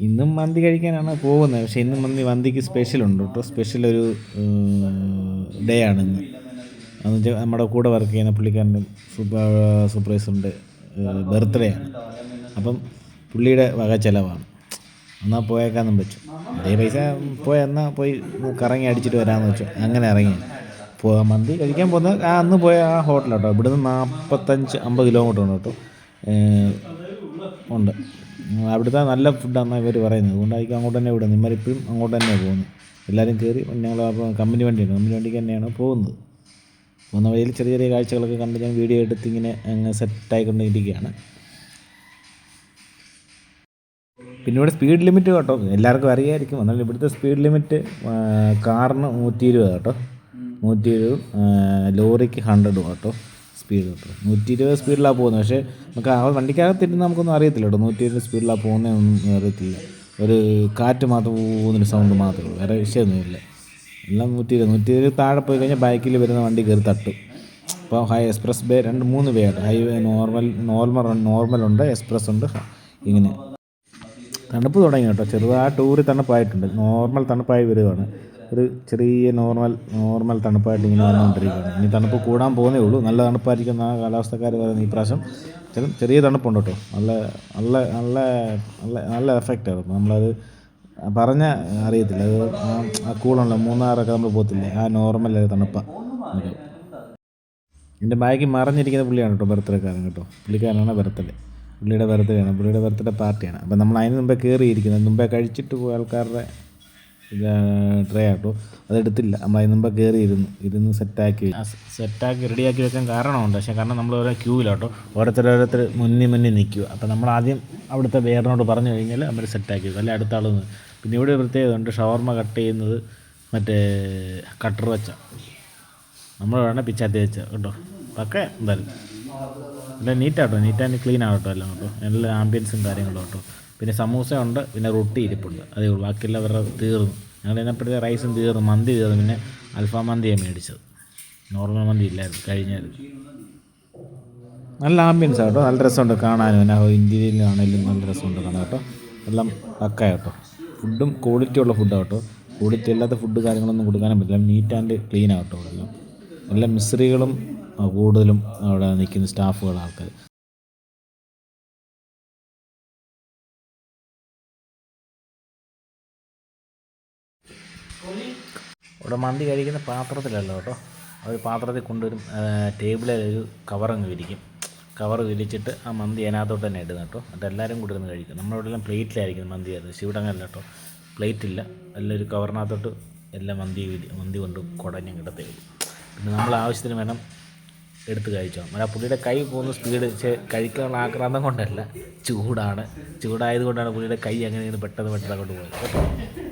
ഇന്നും മന്തി കഴിക്കാനാണ് പോകുന്നത്. പക്ഷേ ഇന്നും മന്തി മന്തിക്ക് സ്പെഷ്യലുണ്ട് കേട്ടോ. സ്പെഷ്യൽ ഒരു ഡേ ആണ് ഇന്ന് അതെന്ന് നമ്മുടെ കൂടെ വർക്ക് ചെയ്യുന്ന പുള്ളിക്കാരന്റെ സൂപ്പർ സൂപ്പർവൈസറിന്റെ ബർത്ത്ഡേ ആണ്. അപ്പം പുള്ളിയുടെ വക ചിലവാണ്. എന്നാൽ പോയേക്കാന്നും വെച്ചു. അതേ പൈസ പോയി എന്നാൽ പോയി കറങ്ങി അടിച്ചിട്ട് വരാമെന്ന് വെച്ചു. അങ്ങനെ ഇറങ്ങി. പോകാൻ മന്തി കഴിക്കാൻ പോകുന്ന ആ അന്ന് പോയ ആ ഹോട്ടലാട്ടോ ഇവിടുന്ന് നാൽപ്പത്തഞ്ച് അമ്പത് കിലോമീറ്റർ ഉണ്ട് കേട്ടോ. ഉണ്ട്. അവിടുത്തെ നല്ല ഫുഡാണെന്നാണ് ഇവർ പറയുന്നത്. അതുകൊണ്ടായിരിക്കും അങ്ങോട്ട് തന്നെ വിടുന്നത്. ഇമ്മരിപ്പോഴും അങ്ങോട്ട് തന്നെയാണ് പോകുന്നത്. എല്ലാവരും കയറി ഞങ്ങൾ അപ്പോൾ കമ്പനി വണ്ടിയാണ്. കമ്പനി വണ്ടിക്ക് തന്നെയാണ് പോകുന്നത്. പോകുന്ന വഴിയിൽ ചെറിയ ചെറിയ കാഴ്ചകളൊക്കെ കണ്ട് ഞാൻ വീഡിയോ എടുത്ത് ഇങ്ങനെ അങ്ങ് സെറ്റായിക്കൊണ്ടിരിക്കുകയാണ് പിന്നെ ഇവിടെ സ്പീഡ് ലിമിറ്റ് കേട്ടോ. എല്ലാവർക്കും അറിയായിരിക്കും. എന്നാലും ഇവിടുത്തെ സ്പീഡ് ലിമിറ്റ് കാറിന് നൂറ്റി ഇരുപത് കേട്ടോ. നൂറ്റി ഇരുപതും ലോറിക്ക് ഹൺഡ്രഡും കേട്ടോ. സ്പീഡ് കേട്ടോ നൂറ്റി ഇരുപത് സ്പീഡിലാണ് പോകുന്നത് പക്ഷേ നമുക്ക് ആ വണ്ടിക്കകത്തിരുന്ന് നമുക്കൊന്നും അറിയത്തില്ല കേട്ടോ നൂറ്റി ഇരുപത് സ്പീഡിലാണ് പോകുന്നതൊന്നും അറിയത്തില്ല. ഒരു കാറ്റ് മാത്രം പോകുന്നൊരു സൗണ്ട് മാത്രമേ ഉള്ളൂ. വേറെ വിഷയമൊന്നുമില്ല. എല്ലാം നൂറ്റി ഇരുപത് നൂറ്റി ഇരുപത് താഴെ പോയി കഴിഞ്ഞാൽ ബൈക്കിൽ വരുന്ന വണ്ടി കയറി തട്ടും. ഇപ്പോൾ ഹൈ എക്സ്പ്രസ് ബേ രണ്ട് മൂന്ന് വേ ഉണ്ട് ഹൈവേ നോർമൽ നോർമൽ നോർമൽ ഉണ്ട് എക്സ്പ്രസ് ഉണ്ട്. ഇങ്ങനെ. തണുപ്പ് തുടങ്ങി കേട്ടോ ചെറുതായിട്ട് ഊരി തണുപ്പായിട്ടുണ്ട്. നോർമൽ തണുപ്പായി വരികയാണ് ഒരു ചെറിയ നോർമൽ നോർമൽ തണുപ്പായിട്ട് ഇങ്ങനെ വന്നുകൊണ്ടിരിക്കുകയാണ്. ഇനി തണുപ്പ് കൂടാൻ പോകുന്നേ ഉള്ളൂ. നല്ല തണുപ്പായിരിക്കും ആ കാലാവസ്ഥക്കാർ പറയുന്നത് ഈ പ്രാവശ്യം. ചെറിയ ചെറിയ തണുപ്പുണ്ട് കേട്ടോ. നല്ല നല്ല നല്ല നല്ല നല്ല ആയിരുന്നു നമ്മളത് പറഞ്ഞ അറിയത്തില്ല. അത് ആ- കൂളുണ്ടല്ലോ മൂന്നാറൊക്കെ നമ്മൾ പോകത്തില്ലേ? ആ നോർമൽ തണുപ്പാണ് എന്റെ ബാഗ് മറിഞ്ഞിരിക്കുന്ന പുള്ളിയാണ് കേട്ടോ ബർത്ത്ഡേക്കാരൻ കേട്ടോ. പുള്ളിക്കാരനാണ് ബർത്ത്ഡേ. പുള്ളിയുടെ ബർത്ത്ഡേ ആണ് പുള്ളിയുടെ ബർത്ത്ഡേ പാർട്ടിയാണ്. അപ്പം നമ്മൾ അതിന് മുമ്പേ കയറിയിരിക്കുന്നത് മുമ്പേ കഴിച്ചിട്ട് പോയ ആൾക്കാരുടെ ട്രേ ആട്ടോ അതെടുത്തില്ല. മുമ്പേ കയറിയിരുന്നു ഇരുന്ന് സെറ്റാക്കി. സെറ്റാക്കി റെഡിയാക്കി വെക്കാൻ കാരണമുണ്ട്. പക്ഷേ കാരണം നമ്മൾ ഓരോ ക്യൂവിലാട്ടോ ഓരോരുത്തർ ഓരോരുത്തർ മുന്നിൽ മുന്നിൽ നിൽക്കുക. അപ്പം നമ്മൾ ആദ്യം അവിടുത്തെ വേറിനോട് പറഞ്ഞു കഴിഞ്ഞാൽ അവർ സെറ്റാക്കി വെക്കും. അല്ലെ അടുത്ത ആൾ നിന്ന് പിന്നെ ഇവിടെ പ്രത്യേകത ഉണ്ട്. ഷവർമ കട്ട് ചെയ്യുന്നത് മറ്റേ കട്ടർ വെച്ച. നമ്മൾ വേണം പിച്ചാത്തി വെച്ച കേട്ടോ. ഒക്കെ എന്തായാലും. എല്ലാം നീറ്റാട്ടോ നീറ്റ് ആൻഡ് ക്ലീൻ ആകട്ടോ എല്ലാം കേട്ടോ. എല്ലാ ആംബിയൻസും കാര്യങ്ങളും കേട്ടോ. പിന്നെ സമൂസ ഉണ്ട് പിന്നെ റൊട്ടി ഇരിപ്പുണ്ട്. അതേ ഉള്ളൂ. ബാക്കിയുള്ള വേറെ തീർന്നു. ഞങ്ങൾ ഇതിനപ്പോഴത്തെ റൈസും തീർന്നു. മന്തി തീർന്നു. പിന്നെ അൽഫാം മന്തിയാണ് മേടിച്ചത്. നോർമൽ മന്തി ഇല്ലായിരുന്നു. കഴിഞ്ഞത്. നല്ല ആംബിയൻസ് കേട്ടോ. നല്ല രസമുണ്ട് കാണാനും. പിന്നെ ഇന്ത്യയിലാണെങ്കിലും നല്ല രസമുണ്ട് കാണാൻ കേട്ടോ. എല്ലാം പക്ക കേട്ടോ. ഫുഡും ക്വാളിറ്റി ഉള്ള ഫുഡാണ് കേട്ടോ. ക്വാളിറ്റി ഇല്ലാത്ത ഫുഡ് കാര്യങ്ങളൊന്നും കൊടുക്കാനും പറ്റില്ല. നീറ്റ് ആൻഡ് ക്ലീൻ ആകട്ടോ എല്ലാം എല്ലാ മിസ്ത്രികളും കൂടുതലും അവിടെ നിൽക്കുന്ന സ്റ്റാഫുകൾ ആൾക്കാർ ഇവിടെ മന്തി കഴിക്കുന്ന പാത്രത്തിലല്ല കേട്ടോ. അവർ പാത്രത്തിൽ കൊണ്ടുവരും. ടേബിളിൽ ഒരു കവറങ്ങ് വിരിക്കും. കവർ വിരിച്ചിട്ട് ആ മന്തി അതിനകത്തോട്ട് തന്നെ ഇടുന്ന കേട്ടോ. എന്നിട്ട് എല്ലാവരും കൂടി ഇരുന്ന് കഴിക്കും. നമ്മളിവിടെ എല്ലാം പ്ലേറ്റിലായിരിക്കും മന്തി അത്. ഇവിടെ കേട്ടോ. പ്ലേറ്റ് ഇല്ല എല്ലാം ഒരു കവറിനകത്തോട്ട് എല്ലാം മന്തി മന്തി കൊണ്ട് കുടഞ്ഞ് കിടത്തേ പിന്നെ നമ്മൾ ആവശ്യത്തിന് വേണം എടുത്ത് കഴിച്ചോ. ആ പുള്ളിയുടെ കൈ പോകുന്ന സ്പീഡ് കഴിക്കാനുള്ള ആക്രാന്തം കൊണ്ടല്ല. ചൂടാണ്. ചൂടായത് കൊണ്ടാണ് പുള്ളിയുടെ കൈ അങ്ങനെ പെട്ടെന്ന് പെട്ടെന്ന് അങ്ങോട്ട് പോയത്.